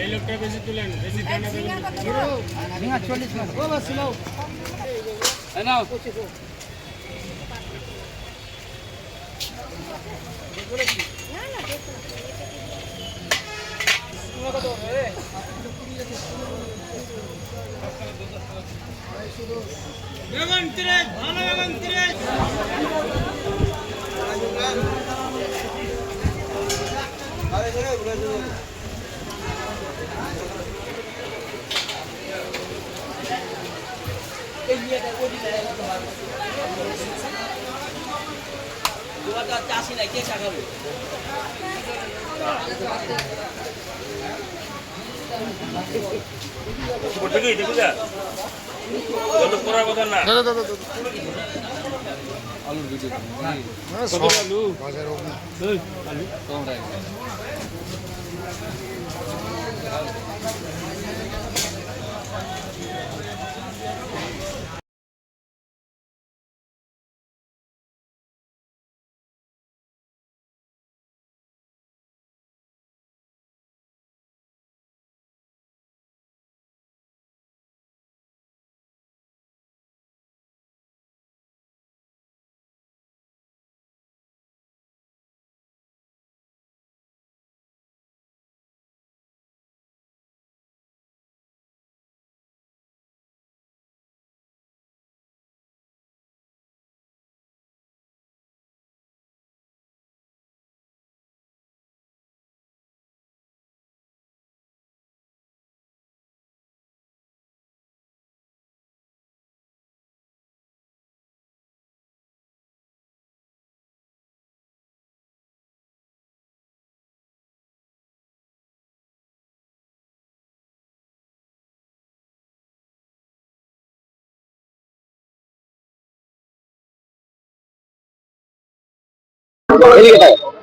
এই লোকটা বেশি তুলেন বেশি টানা দেবেন মাস ও বাস নাও নাও বেগুন তিরিশ চাষি নাই কে টাকাবে করতে গিয়ে দেখি যা যত করার কথা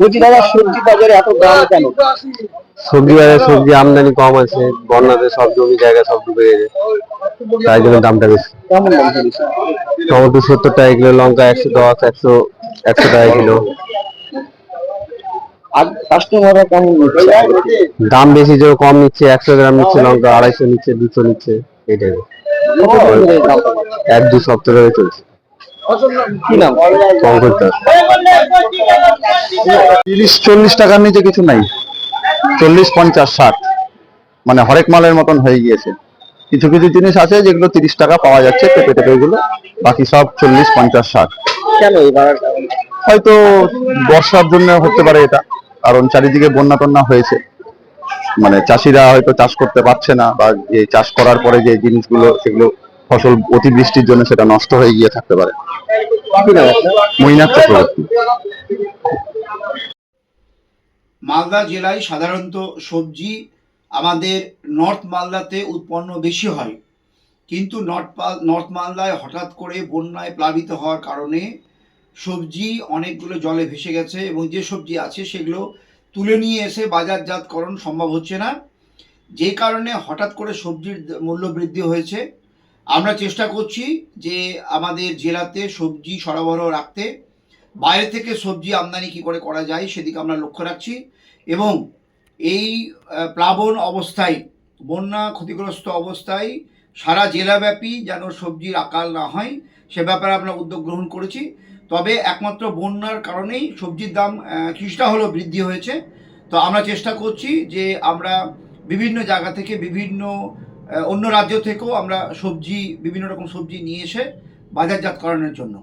বলছি দাদা সবজি বাজারে এত দাম কেন? সবজি বাজারে সবজি আমদানি কম আছে বন্যাতে সব জমি জায়গা সব ডুবে গেছে তাই জন্য দামটা বেশি। টমেটো সত্তর টাকা কিলো লঙ্কা একশো দশ একশো একশো টাকা কিলো। কাস্টমাররা কেমন নিচ্ছে? দাম বেশি যে কম নিচ্ছে একশো গ্রাম নিচ্ছে লঙ্কা আড়াইশো নিচ্ছে দুশো নিচ্ছে এই টাইপের এক দু সপ্তাহ চলছে। কি নাম তিরিশ চল্লিশ টাকার নিচে কিছু নাই চল্লিশ পঞ্চাশ ষাট। মানে হরেক মালের মতন হয়ে গিয়েছে। কিছু কিছু জিনিস আছে যেগুলো তিরিশ টাকা পাওয়া যাচ্ছে পেঁপে টেপে গুলো বাকি সব চল্লিশ পঞ্চাশ ষাট। কেন হয়তো বর্ষার জন্য হতে পারে এটা কারণ চারিদিকে বন্যা টন্যা হয়েছে। মানে চাষিরা হয়তো চাষ করতে পারছে না বা যে চাষ করার পরে যে জিনিসগুলো সেগুলো ফসল অতিবৃষ্টির জন্য সেটা নষ্ট হয়ে গিয়ে থাকতে পারে। মালদা জেলায় সাধারণত সবজি আমাদের নর্থ মালদাতে উৎপন্ন বেশি হয়। কিন্তু নর্থ নর্থ মালদায় হঠাৎ করে বন্যায় প্লাবিত হওয়ার কারণে সবজি অনেকগুলো জলে ভেসে গেছে এবং যে সবজি আছে সেগুলো তুলে নিয়ে এসে বাজারজাতকরণ সম্ভব হচ্ছে না। যে কারণে হঠাৎ করে সবজির মূল্য বৃদ্ধি হয়েছে। আমরা চেষ্টা করছি যে আমাদের জেলাতে সবজি সরবরাহ রাখতে, বাইরে থেকে সবজি আমদানি কি করে করা যায় সেদিকে আমরা লক্ষ্য রাখছি এবং এই প্লাবন অবস্থায়, বন্যা ক্ষতিগ্রস্ত অবস্থায় সারা জেলাব্যাপী যেন সবজির আকাল না হয়, সে ব্যাপারে আমরা উদ্যোগ গ্রহণ করেছি। তবে একমাত্র বন্যার কারণেই সবজির দাম কিছুটা হলেও বৃদ্ধি হয়েছে। তো আমরা চেষ্টা করছি যে আমরা বিভিন্ন জায়গা থেকে বিভিন্ন অন্য রাজ্য থেকেও আমরা সবজি বিভিন্ন রকম সবজি নিয়ে এসে বাজারজাত করানোর জন্য।